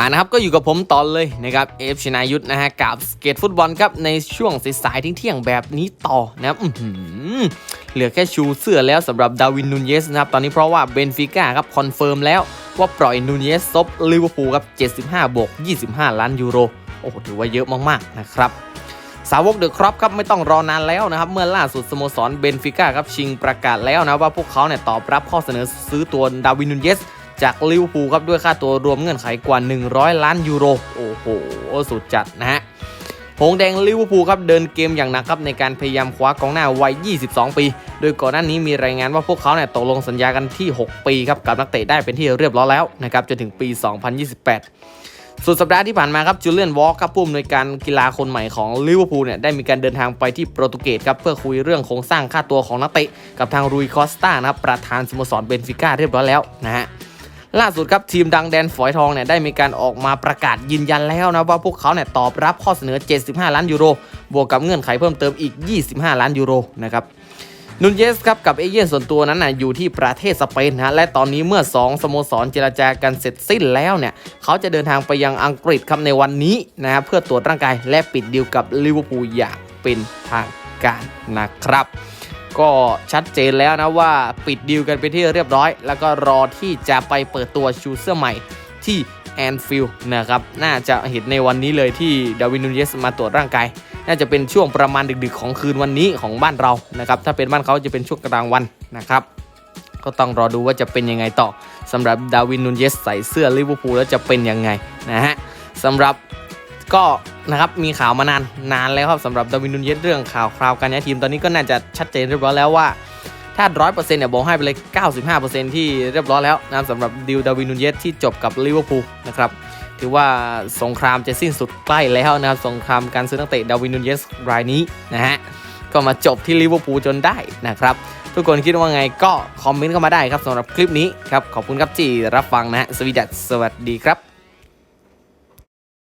อ่านะครับก็อยู่กับผมตอนเลยนะครับเอฟชนายุทธนะฮะกับสเกตฟุตบอลครับในช่วงสายๆเที่ยงแบบนี้ต่อนะครับเหลือแค่ชูเสื้อแล้วสำหรับดาวินนูนเยสนะครับตอนนี้เพราะว่าเบนฟิก้าครับคอนเฟิร์มแล้วว่าปล่อยนูนเยสซบลิเวอร์พูลครับ 75บวก25 ล้านยูโรโอ้โหถือว่าเยอะมากๆนะครับสาวกเดอะครอปครับไม่ต้องรอนานแล้วนะครับ เมื่อล่าสุดสโมสรเบนฟิก้าครับชิงประกาศแล้วนะว่าพวกเขาเนี่ยตอบรับข้อเสนอซื้อตัวดาวินนูนเยส จากลิเวอร์พูลครับด้วยค่าตัวรวมเงื่อนไขกว่า 100 ล้านยูโร โอ้โห สุดจัดนะฮะหงแดงลิเวอร์พูลครับเดินเกมอย่างหนักครับในการพยายามคว้ากองหน้าวัย 22 ปี โดยก่อนหน้านี้มีรายงานว่าพวกเขาเนี่ยตกลงสัญญากันที่ 6 ปีครับกับนักเตะได้เป็นที่เรียบร้อยแล้วนะครับจนถึงปี 2028 สุดสัปดาห์ที่ผ่านมาครับจูเลียนวอลครับผู้อำนวยการกีฬาคนใหม่ของลิเวอร์พูลเนี่ยได้มีการเดินทางไปที่โปรตุเกสครับเพื่อคุยเรื่องโครงสร้างค่าตัวของนักเตะกับทางรุยคอสตานะครับประธานสโมสรเบนฟิก้าเรียบร้อยแล้วนะฮะ ล่าสุดครับทีมดังแดนฝอยทองเนี่ยได้มีการออกมาประกาศยืนยันแล้วนะว่าพวกเขาเนี่ยตอบรับข้อเสนอ 75 ล้านยูโร บวกกับเงื่อนไขเพิ่มเติมอีก 25 ล้านยูโรนะครับนุนเยสครับกับเอเย่นส่วนตัวนั้นนะอยู่ที่ประเทศสเปนนะและตอนนี้เมื่อ 2 สโมสรเจรจากันเสร็จสิ้นแล้วเนี่ยเขาจะเดินทางไปยังอังกฤษครับในวันนี้นะครับเพื่อตรวจร่างกายและปิดดีลกับลิเวอร์พูลอย่างเป็นทางการนะครับ ก็ชัดเจนแล้วนะว่าปิดดีลกันไปที่เรียบร้อย แล้วก็รอที่จะไปเปิดตัวชูเสื้อใหม่ที่แอนฟิลด์นะครับ น่าจะเห็นในวันนี้เลยที่ดาวินนูเยสมาตรวจร่างกาย น่าจะเป็นช่วงประมาณดึกๆ ของคืนวันนี้ของบ้านเรานะครับ ถ้าเป็นบ้านเขาจะเป็นช่วงกลางวันนะครับ ก็ต้องรอดูว่าจะเป็นยังไงต่อสำหรับดาวินนูนเยสใส่เสื้อลิเวอร์พูลแล้วจะเป็นยังไงนะฮะสำหรับก็ นะครับมีข่าวมานานนานแล้วครับสำหรับดาวินนูนเยสเรื่องข่าวคราวการย้ายทีมตอนนี้ก็น่าจะชัดเจนเรียบร้อยแล้วว่าถ้าร้อยเปอร์เซ็นต์เนี่ยบอกให้ไปเลย 95%ที่เรียบร้อยแล้วนะสำหรับดิวดาวินนูนเยสที่จบกับลิเวอร์พูลนะครับถือว่าสงครามจะสิ้นสุดใกล้แล้วนะครับสงครามการซื้อนักเตะดาวินนูนเยสรายนี้นะฮะก็มาจบที่ลิเวอร์พูลจนได้นะครับ ทุกคนคิดว่าไงก็คอมเมนต์เข้ามาได้ครับสำหรับคลิปนี้ครับขอบคุณครับที่รับฟังนะฮะสวีดัสสวัสดีครับ